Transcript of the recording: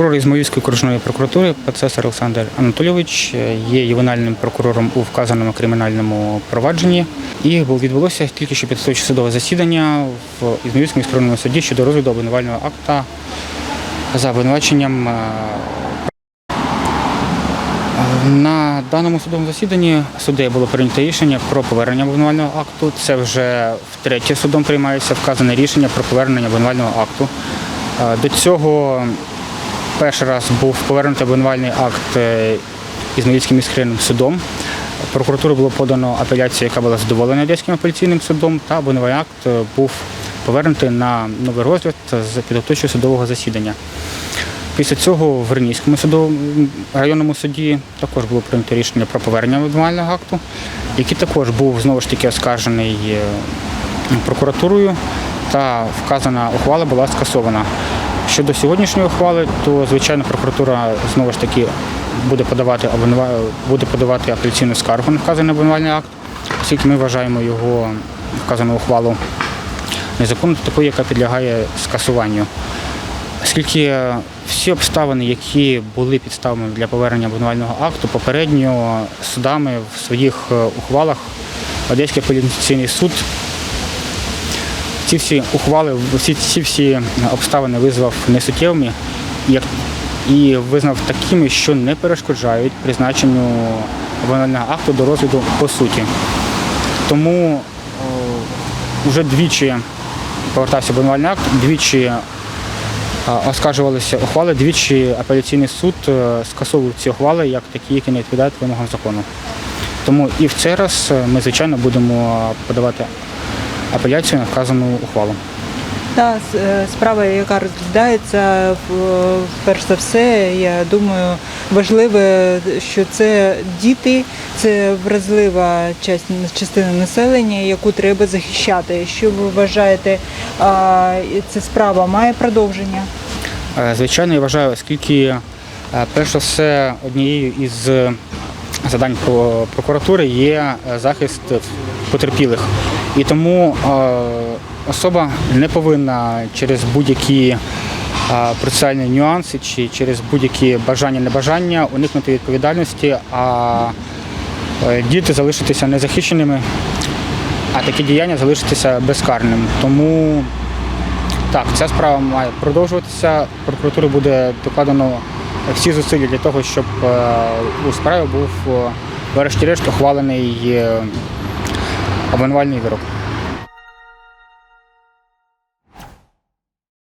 Прокурор Ізмаїльської окружної прокуратури процесор Олександр Анатолійович є ювенальним прокурором у вказаному кримінальному провадженні. І відбулося тільки що підсуючи судове засідання в Ізмаїльському міськрайонному суді щодо розгляду обвинувального акта за обвинуваченням е, на даному судовому засіданні суддею було прийнято рішення про повернення обвинувального акту. Це вже втретє судом приймається вказане рішення про повернення обвинувального акту. Е, До цього перший раз був повернутий обвинувальний акт е, Ізмаїльським міськрайонним судом. Прокуратурі було подано апеляцію, яка була задоволена Одеським апеляційним судом, та обвинувальний акт е, був повернутий на новий розгляд з підготовчого судового засідання. Після цього в Вернійському судовому районному суді також було прийнято рішення про повернення обвинувального акту, який також був знову ж таки оскаржений е, прокуратурою, та вказана ухвала була скасована. Щодо сьогоднішньої ухвали, то звичайно прокуратура знову ж таки буде подавати буде подавати апеляційну скаргу на вказаний обвинувальний акт, оскільки ми вважаємо його вказану ухвалу незаконною, такою, яка підлягає скасуванню. Оскільки всі обставини, які були підставами для повернення обвинувального акту, попередньо судами в своїх е, ухвалах Одеський апеляційний суд ці всі ухвали, всі ці всі обставини визвав несуттєвими і визнав такими, що не перешкоджають призначенню обвинувального акту до розгляду по суті. Тому вже двічі повертався обвинувальний акт, двічі оскаржувалися ухвали, двічі апеляційний суд е, скасовував ці ухвали як такі, які не відповідають вимогам закону. Тому і в цей раз е, ми, звичайно, будемо подавати апеляцію на вказану ухвалу. Та е, справа, яка розглядається, перш за все, я думаю, важливе, що це діти, це вразлива частина населення, яку треба захищати. Що ви вважаєте, ця справа має продовження? Е, Звичайно, я вважаю, оскільки, е, перш за все, однією із завдань прокуратури є захист потерпілих. І тому е, особа не повинна через будь-які е, процесуальні нюанси чи через будь-які бажання-небажання уникнути відповідальності, а е, діти залишитися незахищеними, а такі діяння залишитися безкарним. Тому так, ця справа має продовжуватися. Прокуратурі буде докладено всі зусилля для того, щоб у справі був врешті-решт ухвалений обвинувальний вирок.